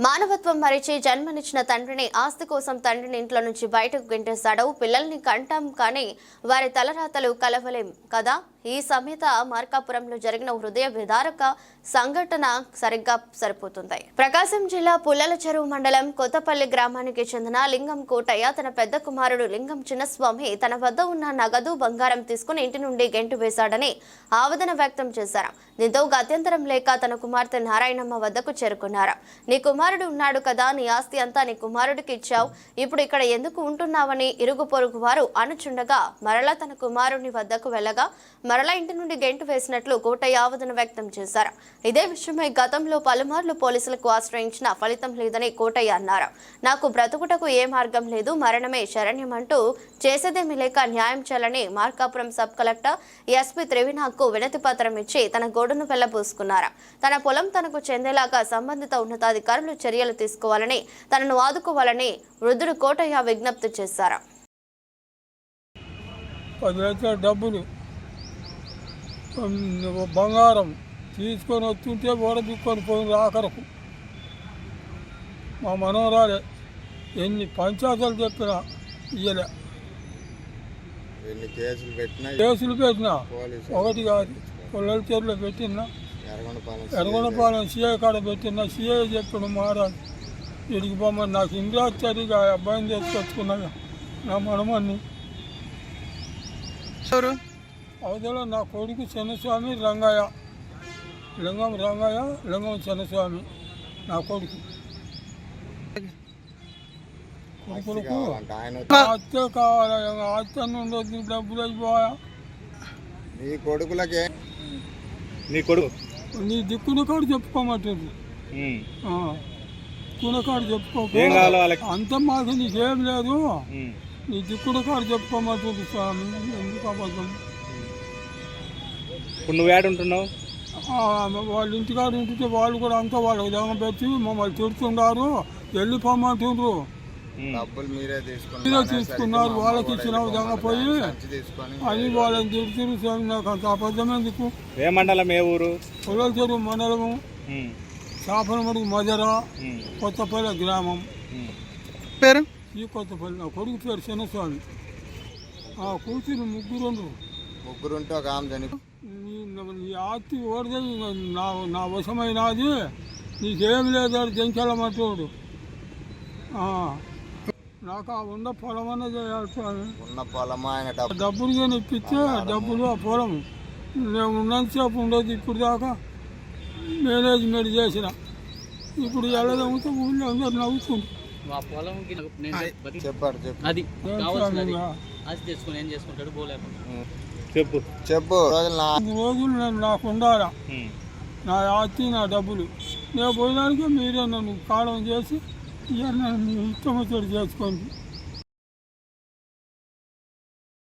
మానవత్వం మరిచి జన్మనిచ్చిన తండ్రిని ఆస్తి కోసం తండ్రిని ఇంట్లో నుంచి బయటకు గెంటేశాడు. పిల్లల్ని కంటాం కానీ వారి తలరాతలు కలవలేం కదా? ఈ సమేత మార్కాపురంలో జరిగిన హృదయ విదారక సంఘటన సరిగ్గా సరిపోతుంది. ప్రకాశం జిల్లా పుల్లల చెరువు మండలం కొత్తపల్లి గ్రామానికి చెందిన లింగం కోటయ్య తన పెద్ద కుమారుడు లింగం చిన్నస్వామి తన వద్ద ఉన్న నగదు బంగారం తీసుకుని ఇంటి నుండి గెంటు వేశాడని ఆవేదన వ్యక్తం చేశారు. దీంతో గత్యంతరం లేక తన కుమార్తె నారాయణమ్మ వద్దకు చేరుకున్నారు. నీ కుమారుడు ఉన్నాడు కదా నీ ఆస్తి అంతా నీ కుమారుడికి ఇచ్చావు. ఇప్పుడు ఇక్కడ ఎందుకు ఉంటున్నావని ఇరుగు పొరుగు వారు అనుచుండగా మరలా తన కుమారుని వద్దకు వెళ్ళగా మరలా ఇంటి నుండి గెంటు వేసినట్లు కోటయ్య ఆవేదన వ్యక్తం చేశారు. ఇదే విషయమై గతంలో పలుమార్లు పోలీసులకు ఆశ్రయించిన ఫలితం లేదని కోటయ్య అన్నారు. నాకు బ్రతుకుటకు ఏ మార్గం లేదు మరణమే శరణ్యమంటూ చేసేదేమీ లేక న్యాయం చేయాలని మార్కాపురం సబ్ కలెక్టర్ ఎస్పీ త్రివినాథ్కు వినతి పత్రం ఇచ్చి తన గోడును వెళ్ళబోసుకున్నారు తన పొలం తనకు చెందేలాగా సంబంధిత ఉన్నతాధికారులు చర్యలు తీసుకోవాలని తనను ఆదుకోవాలని వృద్ధుడు కోటయ్య విజ్ఞప్తి చేశారు. పది లక్షల డబ్బులు బంగారం తీసుకొని వస్తుంటే ఓడబిక్కొని పోయిన ఆఖరకు మా మనవరాలే ఎన్ని పంచాయతీలు చెప్పినా ఇయ్యలే. ఎన్ని కేసులు పెట్టినా కేసులు పెట్టినా పోలీసు ఒకటి కాదు పొల్లల చెరువులో పెట్టినా ఎరగొండపాలెం సీఐ కాడ పెట్టినా సీఐ చెప్పాడు మహారాజు ఇడికి పోమని నాకు ఇంద్రాచారిగా అబ్బాయిని తీసుకొచ్చుకున్నా నా మనమని ఎవరు? అవతల నా కొడుకు చిన్నస్వామి రంగయ్య. లింగం రంగయ్య లింగం చిన్నస్వామి. నా కొడుకు. కొడుకులకు అత్తే కావాలి అత్తే నుండి డబ్బులు అయిపోయా. నీ కొడుకులకే. నీ కొడుకు. నీ దిక్కున కాడు చెప్పుకోమంటుంది. ఉమ్. కునకాడు చెప్పుకో అంత మాకు నీకేం లేదు. నీ దిక్కున కాడు చెప్పుకోమంటుంది స్వామి. ఎందుకు అబద్ధం? ఇప్పుడు నువ్వు ఏడు ఉంటున్నావు? వాళ్ళ ఇంటికాడ ఉంటుంటే వాళ్ళు కూడా అంతా వాళ్ళకి జగన్ పెట్టి మమ్మల్ని తిడుతున్నారు. వెళ్ళిపోమంటుండ్రు. డబ్బులు మీరే తీసుకుని మీరే తీసుకున్నారు. వాళ్ళకి ఇచ్చిన విధంగా పోయి అని వాళ్ళని తిడుతున్నారు స్వామి. నాకు అంత అబద్ధం ఎందుకు? ఏ మండలం ఏ ఊరు? పొలం చెరువు మండలము. మజర ఉమ్. కొత్తపల్లి గ్రామం. పేరు? ఈ కొత్తపల్లి నా కొడుకు పేరు చిన్నస్వామి. ఆ కూతురు ముగ్గురు ముగ్గురు ఉంటే ఒక ఆమె చని నీ ఆస్తి ఓడితే నా నా వశమైనది. నీకేం లేదని జంచాలమంటాడు నాకు ఆ ఉన్న పొలం అన్న చేయాలి స్వామి ఉన్న పొలం ఆయన డబ్బు డబ్బులు కానీ ఇప్పిస్తే డబ్బులు ఆ పొలం నేను ఉన్నంతసేపు ఉండేది ఇప్పుడు దాకా మేనేజ్మెంట్ చేసిన. ఇప్పుడు వెళ్ళదంతో ఊళ్ళో అందరు నవ్వుతుంది మా పొలంకి నాకు నేను బతికి- చెప్పాడు చెప్పు. అది కావాల్సినది తెచ్చుకొని ఏం చేసుకుంటాడు పోలేకుండా. చెప్పు. చెప్పు. రోజులు నా ఐదు రోజులు నేను నాకు ఉండాలా. నా ఆస్తి నా డబ్బులు. నేను పోయినానికి మీరే నన్ను కాలం చేసి ఇక నన్ను ఇష్టం వచ్చేది చేసుకోండి.